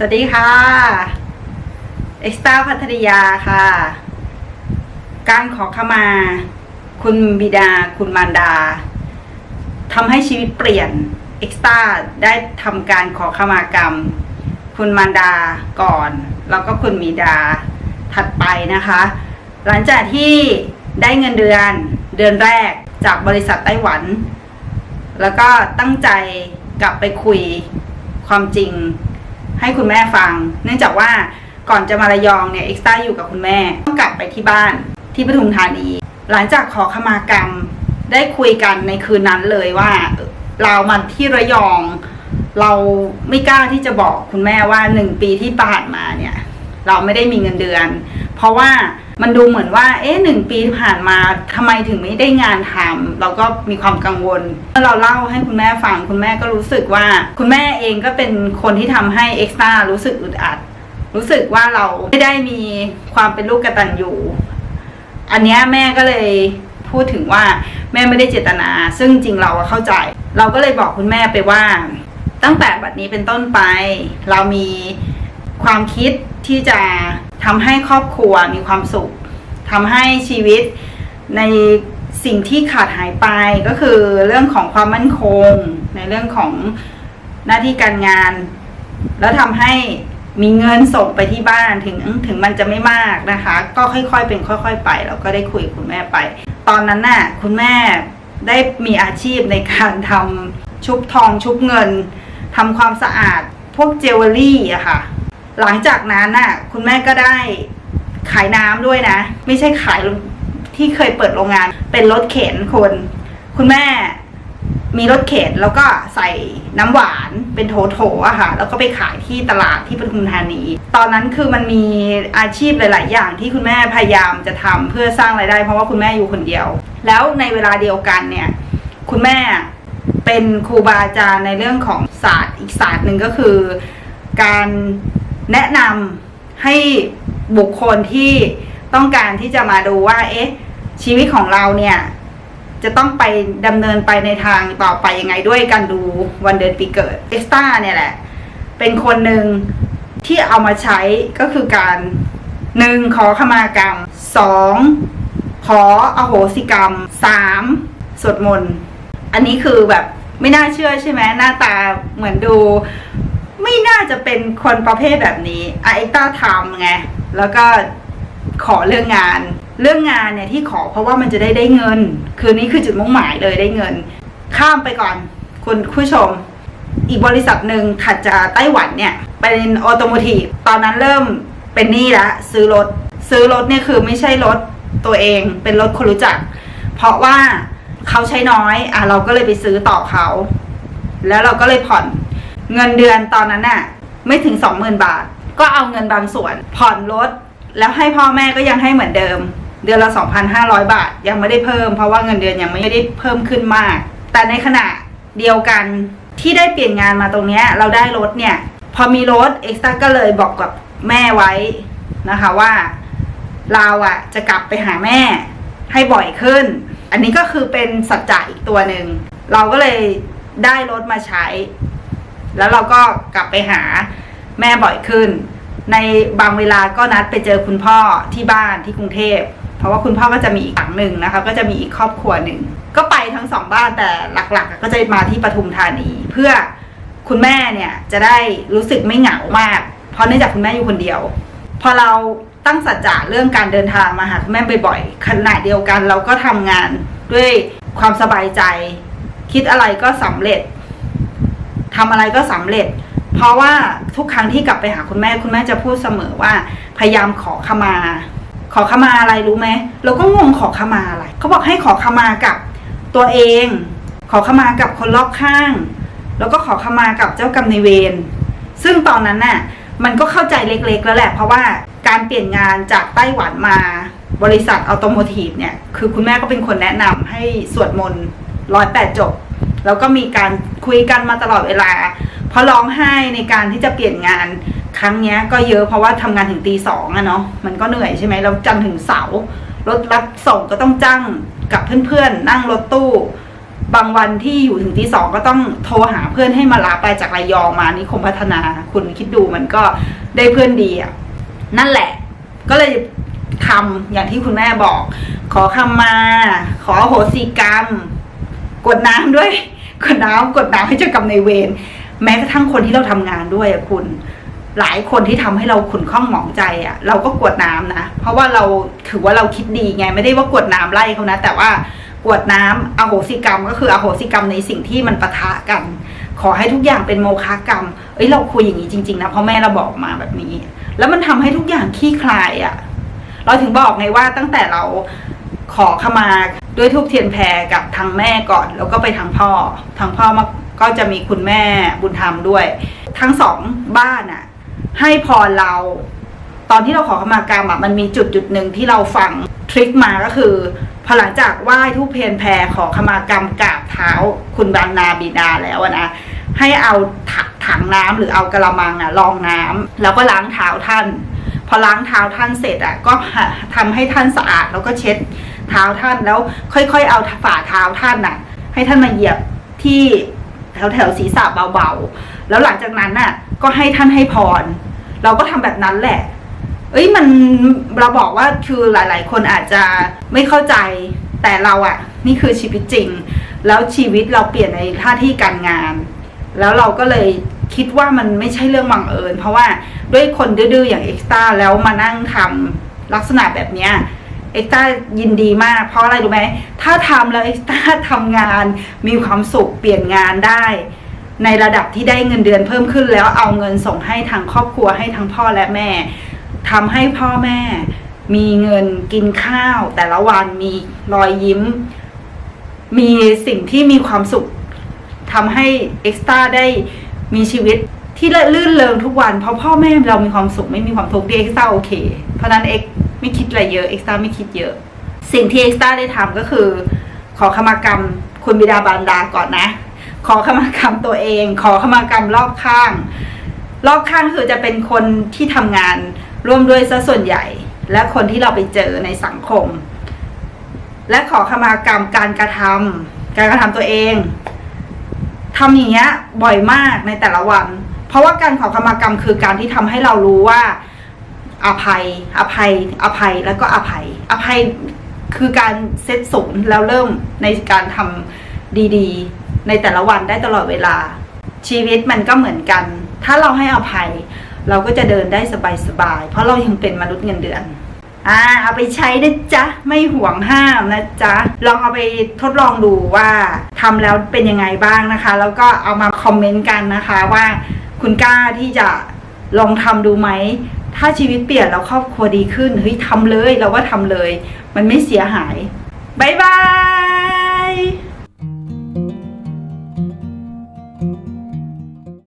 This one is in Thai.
สวัสดีค่ะเอ็กซ์ต้าพัทยาค่ะ การขอขมา คุณบิดา คุณมารดาทำให้ชีวิตเปลี่ยนเอ็กซ์ต้าได้ทำการขอขมากรรม คุณมารดาก่อน แล้วก็คุณบิดาถัดไปนะคะ หลังจากที่ได้เงินเดือนเดือนแรกจากบริษัทไต้หวัน แล้วก็ตั้งใจกลับไปคุยความจริง ให้คุณแม่ฟัง เนื่องจากว่าก่อนจะมาระยองเนี่ยเอ็กซ์ต้าอยู่กับคุณแม่ ต้องกลับไปที่บ้านที่ปทุมธานี หลังจากขอขมากรรมได้คุยกันในคืนนั้นเลยว่า เรามาที่ระยอง เราไม่กล้าที่จะบอกคุณแม่ว่าหนึ่งปีที่ผ่านมาเนี่ย เราไม่ได้มีเงินเดือน เพราะว่า มันดูเหมือนว่า เอ๊ะหนึ่งปีผ่านมาทำไมถึงไม่ได้งานทำเราก็มีความกังวลเมื่อเราเล่าให้คุณแม่ฟัง คุณแม่ก็รู้สึกว่า คุณแม่เองก็เป็นคนที่ทำให้เอ็กซ์ตารู้สึกอึดอัด รู้สึกว่าเราไม่ได้มีความเป็นลูกกระตัญญูอันนี้แม่ก็เลยพูดถึงว่าแม่ไม่ได้เจตนา ซึ่งจริงเราเข้าใจ เราก็เลยบอกคุณแม่ไปว่า ตั้งแต่บัดนี้เป็นต้นไป เรามีความคิดที่จะ ทำให้ครอบครัวมีความสุขทำให้ชีวิตในสิ่งที่ขาดหายไปก็คือเรื่องของความมั่นคง ในเรื่องของหน้าที่การงาน แล้วทำให้มีเงินส่งไปที่บ้านถึงถึงมันจะไม่มากนะคะ ก็ค่อยๆเป็นค่อย ๆ ไปเราก็ได้คุยกับคุณแม่ไป ตอนนั้นน่ะคุณแม่ได้มีอาชีพในการทำชุบทองชุบเงินทำความสะอาดพวกเจวเวลรี่อะค่ะ หลังจากนั้นน่ะ คุณแม่ก็ได้ขายน้ำด้วยนะ ไม่ใช่ขายที่เคยเปิดโรงงาน เป็นรถเข็นคน คุณแม่มีรถเข็นแล้วก็ใส่น้ำหวานเป็นโถโถอะค่ะ แล้วก็ไปขายที่ตลาดที่ปทุมธานี ตอนนั้นคือมันมีอาชีพหลาย ๆ อย่างที่คุณแม่พยายามจะทำเพื่อสร้างรายได้ เพราะว่าคุณแม่อยู่คนเดียว แล้วในเวลาเดียวกันเนี่ย คุณแม่เป็นครูบาอาจารย์ในเรื่องของศาสตร์อีกศาสตร์หนึ่งก็คือ การ แนะนำให้บุคคลที่ต้องการที่จะมาดูว่าเอ๊ะชีวิตของเราเนี่ย จะต้องไปดำเนินไปในทางต่อไปยังไงด้วยการดูวันเดือนปีเกิดเอ็กซ์ต้าเนี่ยแหละ เป็นคนหนึ่งที่เอามาใช้ก็คือการหนึ่งขอขมากรรมสองขออโหสิกรรมสามสวดมนต์ อันนี้คือแบบไม่น่าเชื่อใช่ไหมหน้าตาเหมือนดู น่าจะเป็นคนประเภทแบบนี้อะเอ็กต้าทำไง แล้วก็ขอเรื่องงาน เรื่องงานเนี่ยที่ขอเพราะว่ามันจะได้ได้เงิน คือนี่คือจุดมุ่งหมายเลยได้เงิน ข้ามไปก่อน คุณผู้ชม อีกบริษัทหนึ่งถัดจากไต้หวันเนี่ย เป็นออโตโมทีฟตอนนั้นเริ่มเป็นหนี้ล้วซื้อรถ ซื้อรถเนี่ยคือไม่ใช่รถตัวเองเป็นรถคนรู้จัก เพราะว่าเขาใช้น้อยอะเราก็เลยไปซื้อต่อเขา แล้วเราก็เลยผ่อน เงินเดือนตอนนั้นน่ะไม่ถึงสองหมื่นบาท ก็เอาเงินบางส่วนผ่อนรถ แล้วให้พ่อแม่ก็ยังให้เหมือนเดิม เดือนละ 2,500 บาท ยังไม่ได้เพิ่ม เพราะว่าเงินเดือนยังไม่ได้เพิ่มขึ้นมาก แต่ในขณะเดียวกันที่ได้เปลี่ยนงานมาตรงนี้เราได้รถเนี่ย พอมีรถเอ็กซ์ตาก็เลยบอกกับแม่ไว้นะคะว่าเราอะจะกลับไปหาแม่ให้บ่อยขึ้น อันนี้ก็คือเป็นสัจจะอีกตัวหนึ่ง เราก็เลยได้รถมาใช้ แล้วเราก็กลับไปหาแม่บ่อยขึ้น ในบางเวลาก็นัดไปเจอคุณพ่อที่บ้านที่กรุงเทพ เพราะว่าคุณพ่อก็จะมีอีกหลังหนึ่งนะคะ ก็จะมีอีกครอบครัวหนึ่ง ก็ไปทั้งสองบ้านแต่หลักๆ ก็จะมาที่ปทุมธานี เพื่อคุณแม่เนี่ยจะได้รู้สึกไม่เหงามาก เพราะเนื่องจากคุณแม่อยู่คนเดียว พอเราตั้งสัจจะเรื่องการเดินทางมาหาคุณแม่บ่อยๆขณะเดียวกันเราก็ทำงานด้วยความสบายใจ คิดอะไรก็สำเร็จ ทำอะไรก็สำเร็จ เพราะว่าทุกครั้งที่กลับไปหาคุณแม่คุณแม่จะพูดเสมอว่า พยายามขอขมา ขอขมาอะไรรู้ไหมเราก็งงขอขมาอะไรเขาบอกให้ขอขมากับตัวเอง ขอขมากับคนรอบข้าง แล้วก็ขอขมากับเจ้ากรรมในเวรซึ่งตอนนั้นน่ะมันก็เข้าใจเล็กๆ แล้วแหละ เพราะว่าการเปลี่ยนงานจากไต้หวันมาบริษัทออโตโมทีฟเนี่ย คือคุณแม่ก็เป็นคนแนะนำให้สวดมนต์ร้อยแปดจบ แล้วก็มีการ คุยกันมาตลอดเวลา เพราะร้องไห้ในการที่จะเปลี่ยนงานครั้งนี้ก็เยอะเพราะว่าทำงานถึงตีสองอะเนาะมันก็เหนื่อยใช่ไหมเราจันถึงเสาร์รถรับส่งก็ต้องจ้างกับเพื่อนๆ นั่งรถตู้ บางวันที่อยู่ถึงตีสองก็ต้องโทรหาเพื่อนให้มารับไปจากระยองมานิคมพัฒนา คุณคิดดูมันก็ได้เพื่อนดีอะนั่นแหละ ก็เลยทำอย่างที่คุณแม่บอก ขอคำมา ขอโหสิกรรม กดน้ำด้วย กดน้ำกดน้ำให้เจ้ากรรมในเวรแม้กระทั่งคนที่เราทำงานด้วยอะคุณ หลายคนที่ทำให้เราขุนข้องหมองใจอะเราก็กวดน้ำนะ เพราะว่าเราถือว่าเราคิดดีไง ไม่ได้ว่ากวดน้ำไล่เขานะ แต่ว่ากวดน้ำอโหสิกรรม ก็คืออโหสิกรรมในสิ่งที่มันปะทะกัน ขอให้ทุกอย่างเป็นโมฆะกรรม เอ้ยเราคุยอย่างนี้จริงๆนะเพราะแม่เราบอกมาแบบนี้ แล้วมันทำให้ทุกอย่างคลี่คลายอะเราถึงบอกไงว่าตั้งแต่เราขอขมา ด้วยทุกเทียนแพรกับทางแม่ก่อน แล้วก็ไปทางพ่อ ทางพ่อมาก็จะมีคุณแม่บุญธรรมด้วย ทั้งสองบ้านอะให้พรเรา ตอนที่เราขอขมากรรมอะมันมีจุดจุดหนึ่งที่เราฟังทริคมาก็คือพอหลังจากไหว้ทุกเพียนแพรขอขมากรรมกราบเท้า คุณบรรณาบิดาแล้วนะให้เอาถังน้ำหรือเอากระมังอะรองน้ำแล้วก็ล้างเท้าท่าน พอล้างเท้าท่านเสร็จอะก็หาทำให้ท่านสะอาดแล้วก็เช็ด เท้าท่านแล้วค่อยๆ เอาฝ่าเท้าท่านน่ะ ให้ท่านมาเหยียบที่แถวแถวๆศีรษะเบาๆ แล้วหลังจากนั้นน่ะ ก็ให้ท่านให้พร เราก็ทำแบบนั้นแหละ เอ้ยมันเราบอกว่าคือหลาย ๆ คนอาจจะไม่เข้าใจแต่เราอะนี่คือชีวิตจริง แล้วชีวิตเราเปลี่ยนในท่าที่การงาน แล้วเราก็เลยคิดว่ามันไม่ใช่เรื่องบังเอิญ เพราะว่าด้วยคนดื้อๆอย่างเอ็กซ์ต้าแล้วมานั่งทำลักษณะแบบเนี้ย อ็กซ์ต้ายินดีมาก เพราะอะไรรู้ไหมถ้าทำแล้วเอ็กซ์ต้าทำงานมีความสุขเปลี่ยนงานได้ ในระดับที่ได้เงินเดือนเพิ่มขึ้นแล้วเอาเงินส่งให้ทางครอบครัวให้ทั้งพ่อและแม่ทำให้พ่อแม่ มีเงินกินข้าว แต่ละวันมีรอยยิ้ม มีสิ่งที่มีความสุขทำให้เอ็กซ์ต้าได้มีชีวิตที่ลื่นเริงทุกวัน เพราะพ่อแม่เรามีความสุขไม่มีความทุกข์ดีเอ็กซ์ต้าโอเค เพราะฉะนั้นเอ็ก ไม่คิดอะไรเยอะเอ็กซ์ต้าไม่คิดเยอะ สิ่งที่เอ็กซ์ต้าได้ทำก็คือ ขอขมากรรมคุณบิดาบารดาก่อนนะ ขอขมากรรมตัวเอง ขอขมากรรมรอบข้าง รอบข้างคือจะเป็นคนที่ทำงานร่วมด้วยซะส่วนใหญ่ และคนที่เราไปเจอในสังคม และขอขมากรรมการกระทำการกระทำตัวเองทำอย่างเงี้ยบ่อยมากในแต่ละวัน เพราะว่าการขอขมากรรมคือการที่ทำให้เรารู้ว่า อภัย อภัย อภัยแล้วก็อภัย อภัยคือการเซตศูนย์แล้วเริ่มในการทำดีๆ ในแต่ละวันได้ตลอดเวลา ชีวิตมันก็เหมือนกัน ถ้าเราให้อภัย เราก็จะเดินได้สบายๆเพราะเรายังเป็นมนุษย์เงินเดือนอ่าเอาไปใช้นะจ๊ะ ไม่ห่วงห้ามนะจ๊ะ ลองเอาไปทดลองดูว่าทำแล้วเป็นยังไงบ้างนะคะ แล้วก็เอามาคอมเมนต์กันนะคะว่าคุณกล้าที่จะลองทำดูไหม ถ้าชีวิตเปลี่ยนแล้วครอบครัวดีขึ้นเฮ้ยทำเลยเราว่าทำเลย มันไม่เสียหายบายบาย